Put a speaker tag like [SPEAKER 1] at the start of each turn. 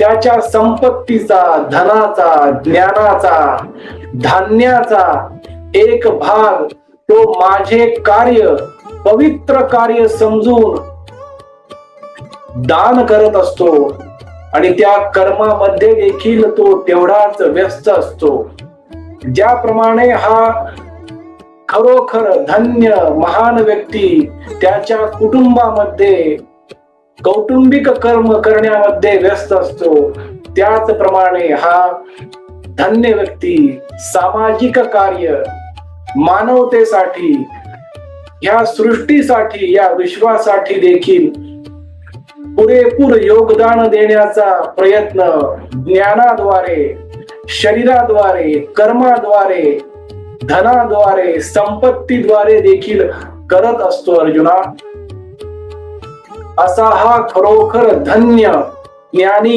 [SPEAKER 1] त्याच्या संपत्तीचा धनाचा ज्ञानाचा धान्याचा एक भाग तो माझे कार्य पवित्र कार्य समजून दान करत असतो. आणि त्या कर्मामध्ये देखील तो तेवढाच व्यस्त असतो. ज्याप्रमाणे हा खरोखर धन्य महान व्यक्ती त्याच्या कुटुंबामध्ये कौटुंबिक कर्म करण्यामध्ये व्यस्त असतो. त्याचप्रमाणे हा धन्य व्यक्ती सामाजिक कार्य मानवतेसाठी या सृष्टीसाठी या विश्वासाठी देखील पुरेपूर योगदान देण्याचा प्रयत्न ज्ञानाद्वारे शरीराद्वारे कर्माद्वारे धनाद्वारे संपत्तीद्वारे देखील करत असतो अर्जुना. असा हा खरोखर धन्य ज्ञानी